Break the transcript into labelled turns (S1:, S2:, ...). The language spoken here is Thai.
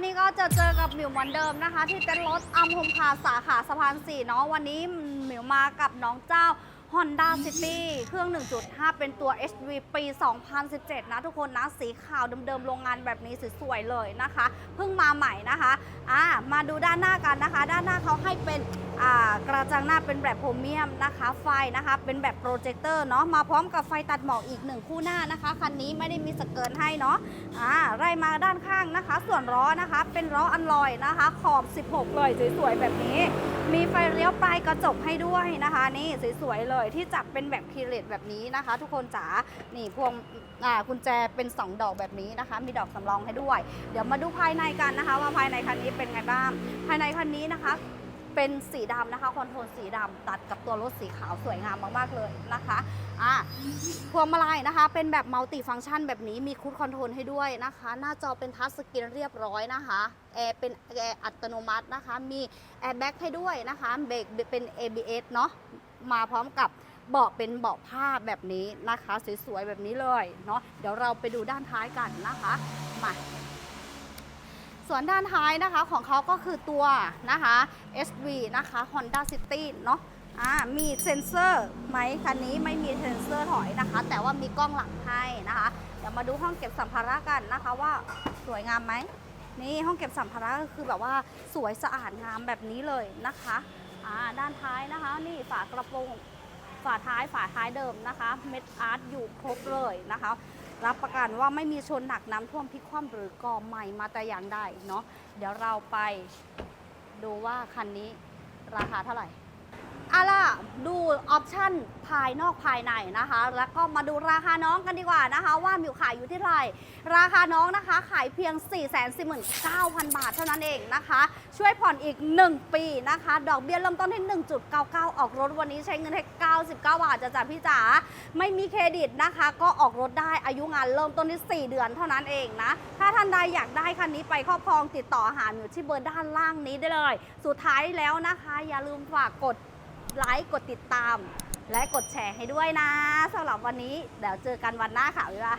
S1: วันนี้ก็จะเจอกับหมิวเหมือนเดิมนะคะ ที่เต้นรถอัมพมพาสาขาสะพานสี่เนาะวันนี้หมิวมากับน้องเจ้า Honda City เครื่อง 1.5 เป็นตัว HV ปี 2017 นะทุกคนนะ สีขาวเดิมๆ โรงงานแบบนี้สวยๆเลยนะคะ เพิ่งมาใหม่นะคะอ่ามาดูด้านหน้ากันนะคะ ด้านหน้าเขาให้เป็น กระจังหน้าเป็นแบบโพรเมียมนะคะ ไฟนะคะ เป็นแบบโปรเจคเตอร์เนาะ มาพร้อมกับไฟตัดหมอกอีกหนึ่งคู่หน้านะคะ คันนี้ไม่ได้มีสเกิร์ตให้เนาะอ่าไล่มาด้านข้างนะคะ ส่วนล้อนะคะ เป็นล้ออันลอยนะคะ ขอบ 16 เลยสวยๆแบบนี้ มีไฟเลี้ยวปลายกระจกให้ด้วยนะคะ นี่สวยๆเลยที่จับเป็นแบบคีเลตแบบนี้นะคะ ทุกคนจ๋า นี่พวงอ่ากุญแจเป็น 2 ดอกแบบนี้นะคะ มีดอกสำรองให้ด้วย เดี๋ยวมาดูภายในกันนะคะ ว่าภายในคันนี้เป็นไงบ้าง ภายในคันนี้นะคะ เป็นสีดำนะคะคอนโทรลสีดำตัดกับตัวรถสีขาวสวยงามมากๆเลยนะคะอ่าพวงมาลัยนะคะ เป็นแบบมัลติฟังก์ชันแบบนี้มีคูดคอนโทรลให้ด้วยนะคะ หน้าจอเป็นทัชสกรีนเรียบร้อยนะคะแอร์เป็นแอร์อัตโนมัตินะคะ มีแอร์แบ็กให้ด้วยนะคะเบรกเป็น ABS เนาะมาพร้อมกับเบาะเป็นเบาะผ้าแบบนี้นะคะ สวยๆแบบนี้เลยเนาะเดี๋ยวเราไปดูด้านท้ายกันนะคะมา ส่วนด้านท้ายนะคะของเขาก็คือตัวนะคะ SV นะคะ Honda City เนาะอ่ามีเซ็นเซอร์ไหมคันนี้ไม่มีเซ็นเซอร์ถอยนะคะ แต่ว่ามีกล้องหลังให้นะคะ เดี๋ยวมาดูห้องเก็บสัมภาระกันนะคะว่าสวยงามไหมนี่ห้องเก็บสัมภาระก็คือแบบว่าสวยสะอาดงามแบบนี้เลยนะคะอ่าด้านท้ายนะคะนี่ฝากระโปรงฝาท้ายฝาท้ายเดิมนะคะ เม็ดอาร์ตอยู่ครบเลยนะคะ รับประกันว่าไม่มีชนหนักน้ำท่วมพลิกคว่ำหรือกอใหม่มาแต่อย่างใดเนาะเดี๋ยวเราไปดูว่าคันนี้ราคาเท่าไหร่ เอาล่ะดูออปชั่นภายนอกภายในนะคะ แล้วก็มาดูราคาน้องกันดีกว่านะคะ ว่ามิวขายอยู่ที่เท่าไหร่ราคาน้องนะคะ ขายเพียง 4 4 9 0 0 0 บาทเท่านั้นเองนะคะ ช่วยผ่อนอีก 1 ปีนะคะ ดอกเบี้ยเริ่มต้นที่ 1.99 ออกรถวันนี้ใช้เงินแค่99 บาทจะจ่าพี่จ๋าไม่มีเครดิตนะคะ ก็ออกรถได้อายุงานเริ่มต้นที่ 4 เดือนเท่านั้นเองนะ ถ้าท่านใดอยากได้คันนี้ไปครอบครองติดต่อหาหนูที่เบอร์ด้านล่างนี้ได้เลย สุดท้ายแล้วนะคะ อย่าลืมฝากกด ไลค์กดติดตาม และกดแชร์ให้ด้วยนะสำหรับวันนี้เดี๋ยวเจอกันวันหน้าค่ะวิวา